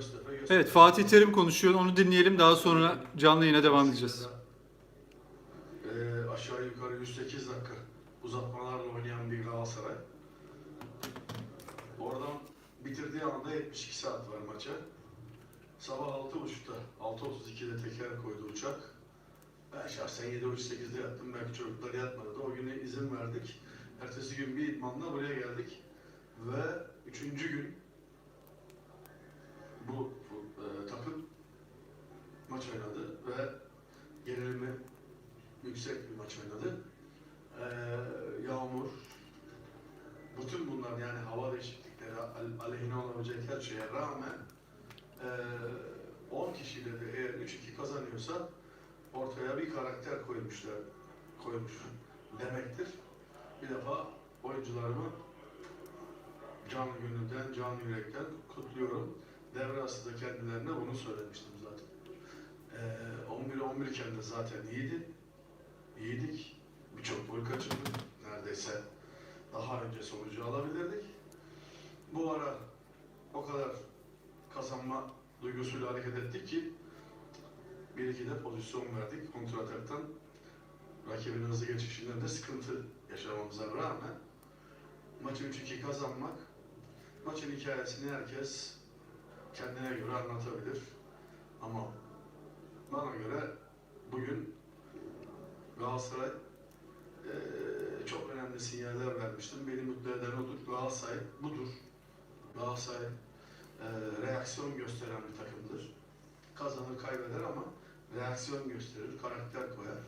Göztepe, Göztepe. Evet Fatih Terim konuşuyor. Onu dinleyelim. Daha sonra canlı yayına devam edeceğiz. Ee, aşağı yukarı 108 dakika uzatmalarla oynayan bir Galatasaray. Oradan bitirdiği anda 72 saat var maça. Sabah 6.30'da, 6.32'de teker koydu uçak. Ben şahsen 7.38'de yattım. Belki çocuklar yatmadı da o güne izin verdik. Ertesi gün bir idmanla buraya geldik. Ve üçüncü gün bu, e, takım maç oynadı ve gerilimi yüksek bir maç oynadı. Ee, yağmur, bütün bunlar yani hava değişiklikleri al- aleyhine olabilecek her şeye rağmen ee, 10 kişiyle de eğer 3-2 kazanıyorsa ortaya bir karakter koymuşlar, koymuş demektir. Bir defa oyuncularımı canı gönülden, canı yürekten kutluyorum. Devre arasında kendilerine bunu söylemiştim zaten. Ee, 11-11 iken de zaten iyiydi. İyiydik. Birçok gol kaçırdık. Neredeyse daha önce sonucu alabilirdik. Bu ara o kadar kazanma duygusuyla hareket ettik ki bir iki de pozisyon verdik kontrataktan. Rakibin hızlı geçişinde de sıkıntı yaşamamıza rağmen maçı 3-2 kazanmak maçın hikayesini herkes kendine göre anlatabilir. Ama bana göre bugün Galatasaray eee, çok önemli sinyaller vermiştim. Beni mutlu eden odur. Galatasaray budur. Galatasaray eee, reaksiyon gösteren bir takımdır. Kazanır kaybeder ama reaksiyon gösterir, karakter koyar.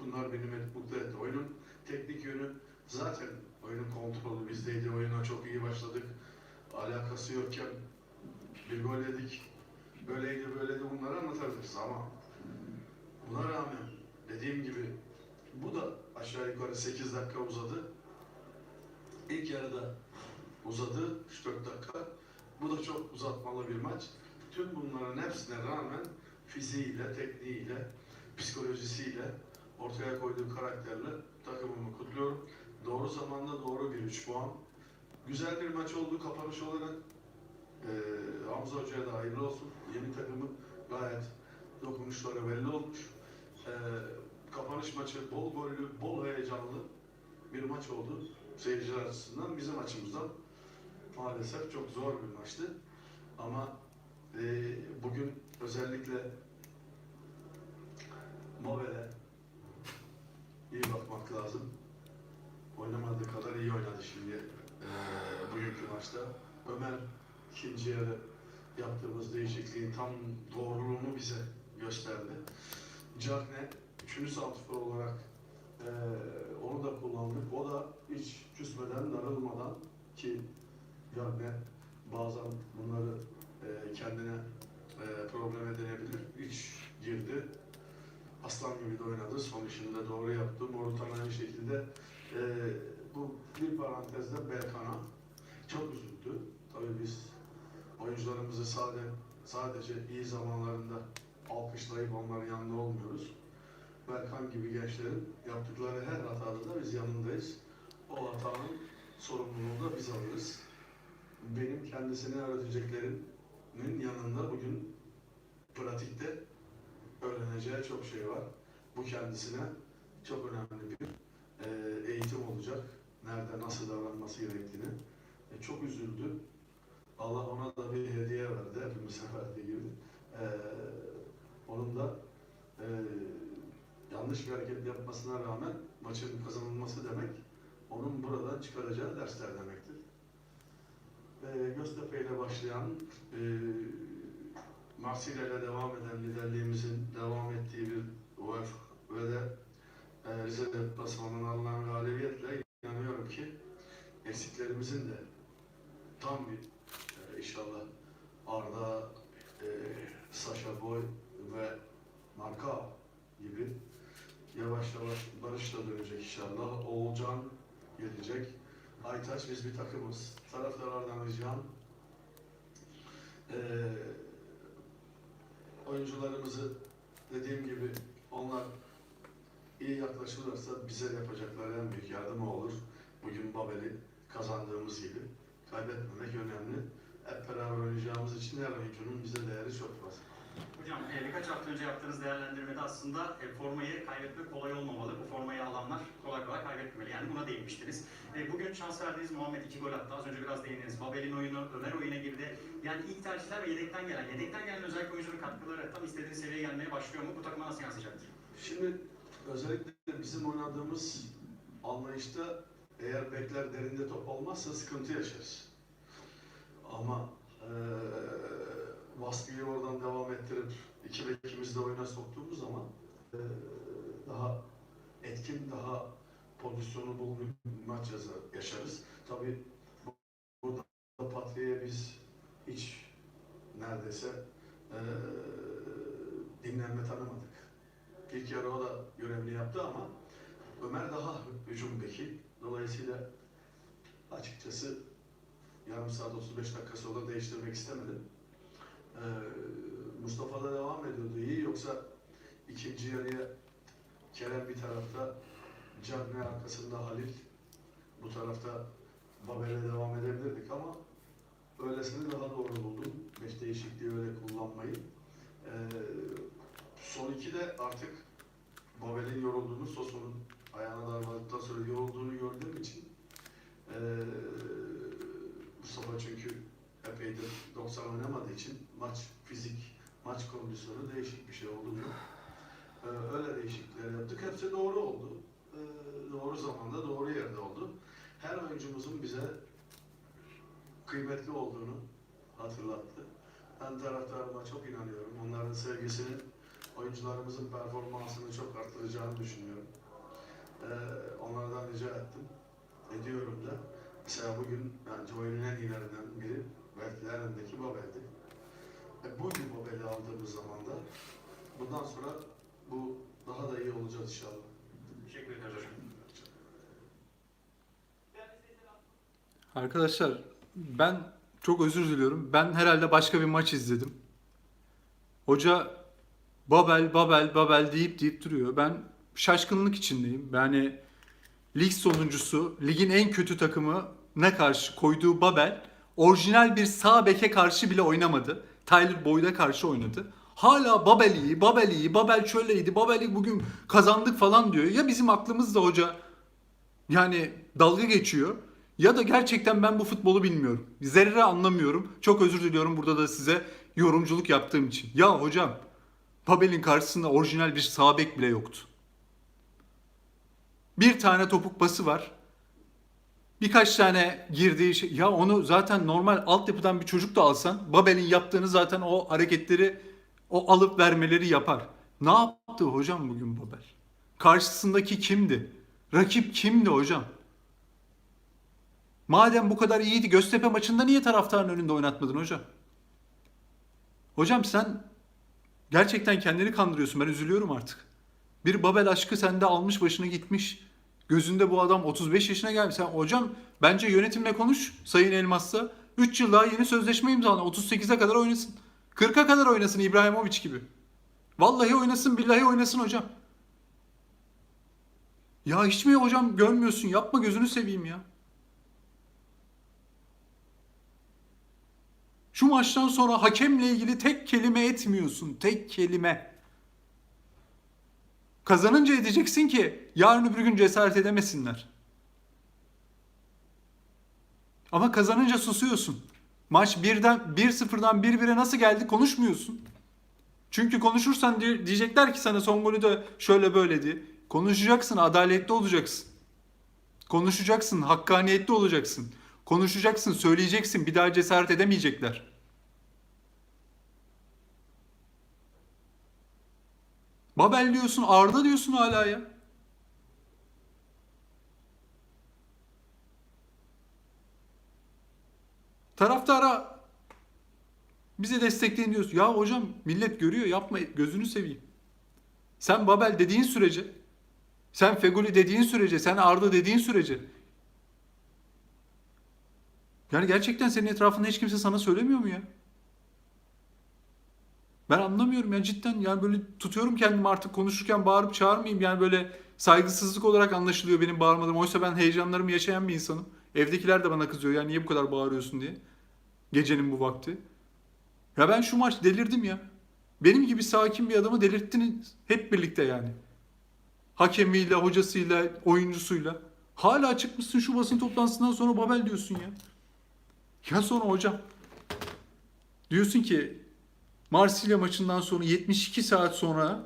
Bunlar beni mutlu etti. Oyunun teknik yönü zaten oyunun kontrolü bizdeydi. Oyuna çok iyi başladık. Alakası yokken bir gol yedik. Böyleydi böyleydi bunları anlatabiliriz ama buna rağmen dediğim gibi bu da aşağı yukarı 8 dakika uzadı. İlk yarıda uzadı 3-4 dakika. Bu da çok uzatmalı bir maç. Tüm bunların hepsine rağmen fiziğiyle, tekniğiyle, psikolojisiyle ortaya koyduğu karakterle takımımı kutluyorum. Doğru zamanda doğru bir 3 puan. Güzel bir maç oldu kapanış olarak. Ee, Hamza Hoca'ya da hayırlı olsun. Yeni takımı gayet dokunuşları belli olmuş. Ee, kapanış maçı bol gollü, bol heyecanlı bir maç oldu. Seyirciler açısından bizim açımızdan maalesef çok zor bir maçtı. Ama e, bugün özellikle Mobel'e iyi bakmak lazım. Oynamadığı kadar iyi oynadı şimdi e, bugünkü maçta. Ömer ikinci yarı yaptığımız değişikliğin tam doğruluğunu bize gösterdi. Cagne üçüncü santrfor olarak e, onu da kullandık. O da hiç küsmeden, darılmadan ki Cagne bazen bunları e, kendine e, problem edinebilir. Hiç girdi. Aslan gibi de oynadı. Son işini de doğru yaptı. Morutan aynı şekilde e, bu bir parantezde Berkan'a çok üzüldü. Tabii biz oyuncularımızı sade, sadece iyi zamanlarında alkışlayıp onların yanında olmuyoruz. Berkan gibi gençlerin yaptıkları her hatada da biz yanındayız. O hatanın sorumluluğunu da biz alırız. Benim kendisine öğreteceklerinin yanında bugün pratikte öğreneceği çok şey var. Bu kendisine çok önemli bir eğitim olacak. Nerede nasıl davranması gerektiğini. E, çok üzüldü. Allah ona da bir hediye verdi. Hepimize verdiği gibi. E, onun da e, yanlış bir hareket yapmasına rağmen maçın kazanılması demek onun buradan çıkaracağı dersler demektir. E, Göztepe ile başlayan e, Marsilya ile devam eden liderliğimizin devam ettiği bir UEFA ve de e, Rize deplasmanından alınan galibiyetle inanıyorum ki eksiklerimizin de tam bir inşallah Arda, e, Sasha Boy ve Marka gibi yavaş yavaş Barış da dönecek inşallah. Oğulcan gelecek. Aytaç biz bir takımız. Taraftarlardan ricam e, oyuncularımızı dediğim gibi onlar iyi yaklaşırlarsa bize yapacakları en büyük yardımı olur. Bugün Babel'i kazandığımız gibi kaybetmemek önemli. Hep beraber oynayacağımız için her oyuncunun bize değeri çok fazla. Hocam e, birkaç hafta önce yaptığınız değerlendirmede aslında e, formayı kaybetmek kolay olmamalı. Bu formayı alanlar kolay kolay kaybetmemeli. Yani buna değinmiştiniz. E, bugün şans verdiğiniz Muhammed iki gol attı. Az önce biraz değindiniz. Babel'in oyunu, Ömer oyuna girdi. Yani ilk tercihler ve yedekten gelen, yedekten gelen özellikle oyuncunun katkıları tam istediğiniz seviyeye gelmeye başlıyor mu? Bu takıma nasıl yansıyacaktır? Şimdi özellikle bizim oynadığımız anlayışta eğer bekler derinde top olmazsa sıkıntı yaşarız. Ama eee baskıyı oradan devam ettirip iki bekimizi de oyuna soktuğumuz zaman eee, daha etkin, daha pozisyonu bul bir maç yaşarız. Tabii bu- burada Patria'ya biz hiç neredeyse eee dinlenme tanımadık. İlk yarı o da görevini yaptı ama Ömer daha hücum beki. Dolayısıyla açıkçası yarım saat 35 dakika sonra değiştirmek istemedim. Ee, Mustafa da devam ediyordu iyi yoksa ikinci yarıya Kerem bir tarafta, Cagne arkasında Halil bu tarafta Babel'e devam edebilirdik ama öylesini daha doğru buldum. Beş değişikliği öyle kullanmayı. Ee, son iki de artık Babel'in yorulduğunu, Soso'nun ayağına darladıktan sonra yorulduğunu gördüğüm için eee Mustafa çünkü epeydir 90 oynamadığı için maç fizik, maç kondisyonu değişik bir şey oldu mu? Eee, öyle değişiklikler yaptık. Hepsi doğru oldu. Eee, doğru zamanda, doğru yerde oldu. Her oyuncumuzun bize kıymetli olduğunu hatırlattı. Ben taraftarıma çok inanıyorum. Onların sevgisini oyuncularımızın performansını çok arttıracağını düşünüyorum. Ee, onlardan rica ettim. Ediyorum da. Mesela bugün bence oyunun en iyilerinden biri belki de Babel'di. E, bugün Babel'i aldığımız zaman da bundan sonra bu daha da iyi olacağız inşallah. Teşekkür ederiz hocam. Arkadaşlar ben çok özür diliyorum. Ben herhalde başka bir maç izledim. Hoca Babel, Babel, Babel deyip deyip duruyor. Ben şaşkınlık içindeyim. Yani lig sonuncusu, ligin en kötü takımı ne karşı koyduğu Babel orijinal bir sağ beke karşı bile oynamadı. Tyler Boyd'a karşı oynadı. Hala Babel iyi, Babel iyi, Babel şöyleydi, Babel'i bugün kazandık falan diyor. Ya bizim aklımızda hoca yani dalga geçiyor ya da gerçekten ben bu futbolu bilmiyorum. Zerre anlamıyorum. Çok özür diliyorum burada da size yorumculuk yaptığım için. Ya hocam Babel'in karşısında orijinal bir sağ bek bile yoktu. Bir tane topuk pası var. Birkaç tane girdiği şey. Ya onu zaten normal altyapıdan bir çocuk da alsan Babel'in yaptığını zaten o hareketleri o alıp vermeleri yapar. Ne yaptı hocam bugün Babel? Karşısındaki kimdi? Rakip kimdi hocam? Madem bu kadar iyiydi Göztepe maçında niye taraftarın önünde oynatmadın hocam? Hocam sen gerçekten kendini kandırıyorsun. Ben üzülüyorum artık. Bir Babel aşkı sende almış başını gitmiş. Gözünde bu adam 35 yaşına gelmiş. Sen hocam bence yönetimle konuş Sayın Elmas'la. 3 yıl daha yeni sözleşme imzala. 38'e kadar oynasın. 40'a kadar oynasın İbrahimovic gibi. Vallahi oynasın billahi oynasın hocam. Ya hiç mi hocam görmüyorsun? Yapma gözünü seveyim ya. Şu maçtan sonra hakemle ilgili tek kelime etmiyorsun. Tek kelime. Kazanınca edeceksin ki yarın öbür gün cesaret edemesinler. Ama kazanınca susuyorsun. Maç birden 1-0'dan 1-1'e nasıl geldi konuşmuyorsun. Çünkü konuşursan diye- diyecekler ki sana son golü de şöyle böyle diye. Konuşacaksın, adaletli olacaksın. Konuşacaksın, hakkaniyetli olacaksın. Konuşacaksın, söyleyeceksin. Bir daha cesaret edemeyecekler. Babel diyorsun, Arda diyorsun hala ya. Taraftara bize destekleyin diyorsun. Ya hocam millet görüyor yapma gözünü seveyim. Sen Babel dediğin sürece, sen Feguli dediğin sürece, sen Arda dediğin sürece. Yani gerçekten senin etrafında hiç kimse sana söylemiyor mu ya? Ben anlamıyorum ya cidden yani böyle tutuyorum kendimi artık konuşurken bağırıp çağırmayayım yani böyle saygısızlık olarak anlaşılıyor benim bağırmadığım. Oysa ben heyecanlarımı yaşayan bir insanım. Evdekiler de bana kızıyor ya niye bu kadar bağırıyorsun diye. Gecenin bu vakti. Ya ben şu maç delirdim ya. Benim gibi sakin bir adamı delirttiniz hep birlikte yani. Hakemiyle, hocasıyla, oyuncusuyla. Hala çıkmışsın şu basın toplantısından sonra Babel diyorsun ya. Ya sonra hocam. Diyorsun ki Marsilya maçından sonra 72 saat sonra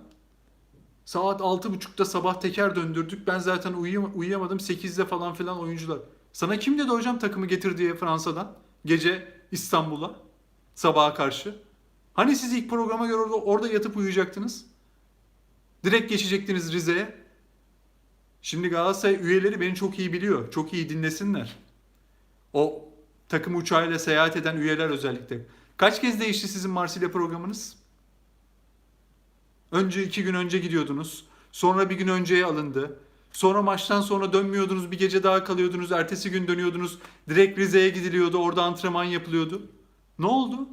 saat 6.30'da sabah teker döndürdük. Ben zaten uyuyam- uyuyamadım. 8'de falan filan oyuncular. Sana kim dedi hocam takımı getir diye Fransa'dan? Gece İstanbul'a. Sabaha karşı. Hani siz ilk programa göre orada, orada yatıp uyuyacaktınız? Direkt geçecektiniz Rize'ye. Şimdi Galatasaray üyeleri beni çok iyi biliyor. Çok iyi dinlesinler. O takım uçağıyla seyahat eden üyeler özellikle. Kaç kez değişti sizin Marsilya programınız? Önce iki gün önce gidiyordunuz. Sonra bir gün önceye alındı. Sonra maçtan sonra dönmüyordunuz. Bir gece daha kalıyordunuz. Ertesi gün dönüyordunuz. Direkt Rize'ye gidiliyordu. Orada antrenman yapılıyordu. Ne oldu?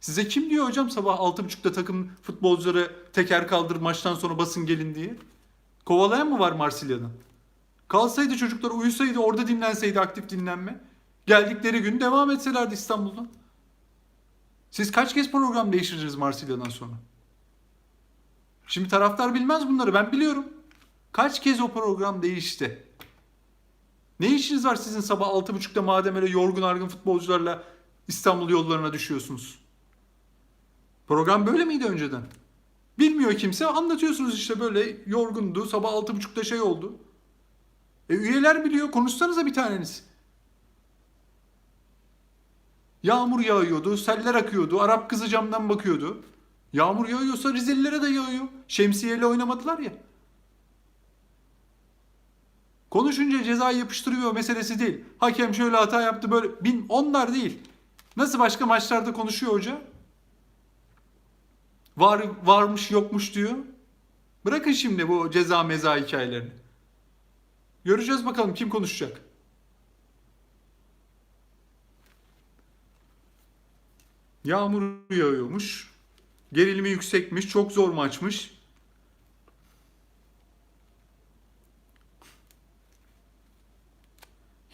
Size kim diyor hocam sabah 6.30'da takım futbolcuları teker kaldır maçtan sonra basın gelin diye? Kovalayan mı var Marsilya'dan? Kalsaydı çocuklar uyusaydı orada dinlenseydi aktif dinlenme. Geldikleri gün devam etselerdi İstanbul'dan. Siz kaç kez program değiştirdiniz Marsilya'dan sonra? Şimdi taraftar bilmez bunları ben biliyorum. Kaç kez o program değişti? Ne işiniz var sizin sabah 6.30'da madem öyle yorgun argın futbolcularla İstanbul yollarına düşüyorsunuz? Program böyle miydi önceden? Bilmiyor kimse anlatıyorsunuz işte böyle yorgundu sabah 6.30'da şey oldu. E üyeler biliyor konuşsanıza bir taneniz. Yağmur yağıyordu, seller akıyordu, Arap kızı camdan bakıyordu. Yağmur yağıyorsa Rizelilere de yağıyor. Şemsiyeyle oynamadılar ya. Konuşunca ceza yapıştırıyor meselesi değil. Hakem şöyle hata yaptı böyle. Bin, onlar değil. Nasıl başka maçlarda konuşuyor hoca? Var varmış yokmuş diyor. Bırakın şimdi bu ceza meza hikayelerini. Göreceğiz bakalım kim konuşacak. Yağmur yağıyormuş. Gerilimi yüksekmiş. Çok zor maçmış.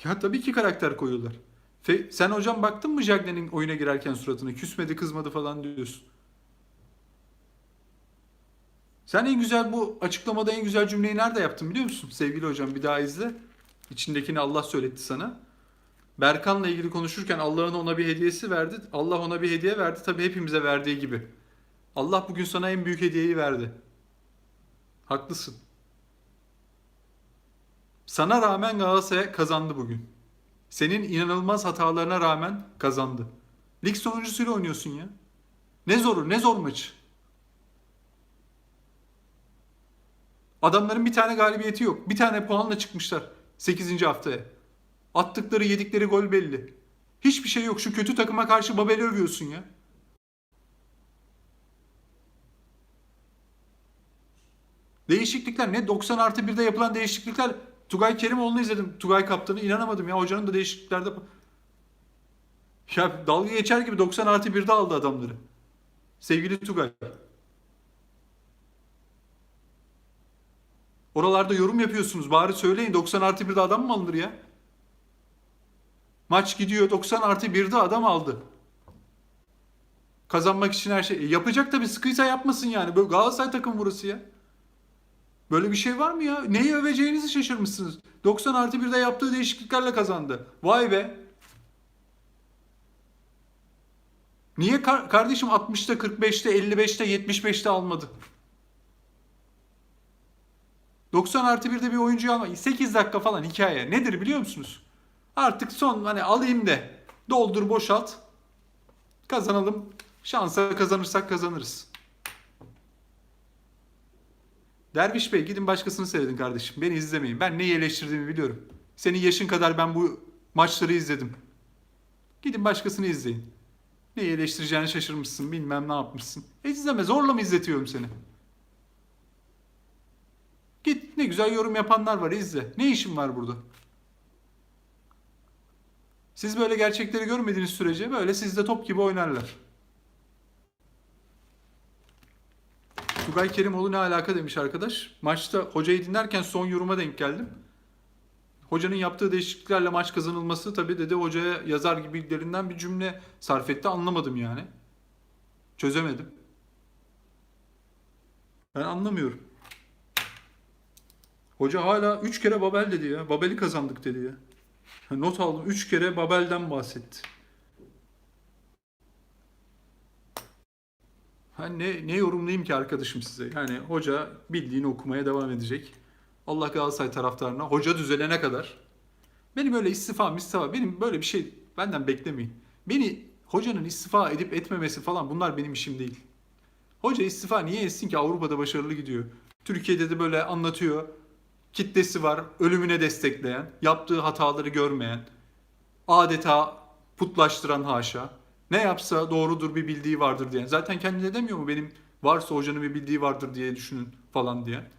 Ya tabii ki karakter koyuyorlar. Fe- sen hocam baktın mı Jagne'nin oyuna girerken suratına? Küsmedi kızmadı falan diyorsun. Sen en güzel bu açıklamada en güzel cümleyi nerede yaptın biliyor musun? Sevgili hocam bir daha izle. İçindekini Allah söyletti sana. Berkan'la ilgili konuşurken Allah'ın ona bir hediyesi verdi. Allah ona bir hediye verdi. Tabii hepimize verdiği gibi. Allah bugün sana en büyük hediyeyi verdi. Haklısın. Sana rağmen Galatasaray kazandı bugün. Senin inanılmaz hatalarına rağmen kazandı. Lig sonuncusuyla oynuyorsun ya. Ne zoru, ne zor maçı. Adamların bir tane galibiyeti yok. Bir tane puanla çıkmışlar 8. haftaya. Attıkları yedikleri gol belli. Hiçbir şey yok. Şu kötü takıma karşı Babel'i övüyorsun ya. Değişiklikler ne? 90 artı 1'de yapılan değişiklikler. Tugay Kerimoğlu'nu izledim. Tugay kaptanı inanamadım ya. Hocanın da değişikliklerde... Ya dalga geçer gibi 90 artı 1'de aldı adamları. Sevgili Tugay. Oralarda yorum yapıyorsunuz. Bari söyleyin 90 artı 1'de adam mı alınır ya? Maç gidiyor 90 artı 1'de adam aldı. Kazanmak için her şey. E, yapacak tabii sıkıysa yapmasın yani. Böyle Galatasaray takım burası ya. Böyle bir şey var mı ya? Neyi öveceğinizi şaşırmışsınız. 90 artı 1'de yaptığı değişikliklerle kazandı. Vay be. Niye kar- kardeşim 60'ta 45'te 55'te 75'te almadı? 90 artı 1'de bir oyuncu alma. 8 dakika falan hikaye. Nedir biliyor musunuz? Artık son hani alayım de doldur boşalt. Kazanalım. Şansa kazanırsak kazanırız. Derviş Bey gidin başkasını seyredin kardeşim. Beni izlemeyin. Ben neyi eleştirdiğimi biliyorum. Senin yaşın kadar ben bu maçları izledim. Gidin başkasını izleyin. Neyi eleştireceğini şaşırmışsın. Bilmem ne yapmışsın. E izleme zorla mı izletiyorum seni? Git ne güzel yorum yapanlar var izle. Ne işin var burada? Siz böyle gerçekleri görmediğiniz sürece böyle sizde top gibi oynarlar. Tugay Kerimoğlu ne alaka demiş arkadaş. Maçta hocayı dinlerken son yoruma denk geldim. Hocanın yaptığı değişikliklerle maç kazanılması tabii dedi hocaya yazar gibilerinden bir cümle sarf etti. Anlamadım yani. Çözemedim. Ben anlamıyorum. Hoca hala 3 kere Babel dedi ya. Babel'i kazandık dedi ya. Not aldım. 3 kere Babel'den bahsetti. Ha ne, ne yorumlayayım ki arkadaşım size? Yani hoca bildiğini okumaya devam edecek. Allah Galatasaray taraftarına hoca düzelene kadar. Benim öyle istifa istifa benim böyle bir şey benden beklemeyin. Beni hocanın istifa edip etmemesi falan bunlar benim işim değil. Hoca istifa niye etsin ki Avrupa'da başarılı gidiyor. Türkiye'de de böyle anlatıyor. Kitlesi var ölümüne destekleyen, yaptığı hataları görmeyen, adeta putlaştıran haşa. Ne yapsa doğrudur bir bildiği vardır diyen. Zaten kendine demiyor mu benim varsa hocanın bir bildiği vardır diye düşünün falan diye.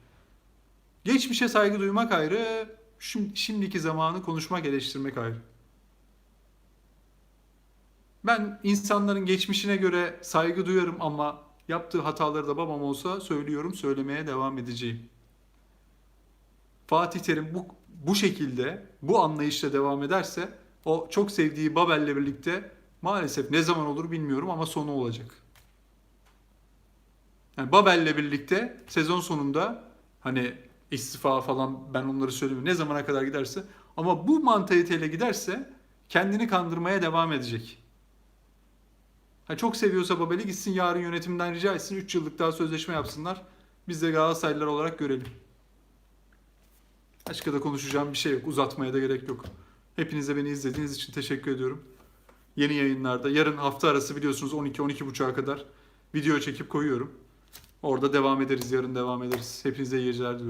Geçmişe saygı duymak ayrı, şimdi, şimdiki zamanı konuşmak, eleştirmek ayrı. Ben insanların geçmişine göre saygı duyarım ama yaptığı hataları da babam olsa söylüyorum, söylemeye devam edeceğim. Fatih Terim bu, bu şekilde, bu anlayışla devam ederse o çok sevdiği Babel'le birlikte maalesef ne zaman olur bilmiyorum ama sonu olacak. Yani Babel'le birlikte sezon sonunda hani istifa falan ben onları söylemiyorum. Ne zamana kadar giderse ama bu mantaliteyle giderse kendini kandırmaya devam edecek. Ha, çok seviyorsa Babel'i gitsin yarın yönetimden rica etsin 3 yıllık daha sözleşme yapsınlar. Biz de Galatasaraylılar olarak görelim. Başka da konuşacağım bir şey yok. Uzatmaya da gerek yok. Hepinize beni izlediğiniz için teşekkür ediyorum. Yeni yayınlarda. Yarın hafta arası biliyorsunuz 12-12.30'a kadar video çekip koyuyorum. Orada devam ederiz. Yarın devam ederiz. Hepinize iyi geceler diliyorum.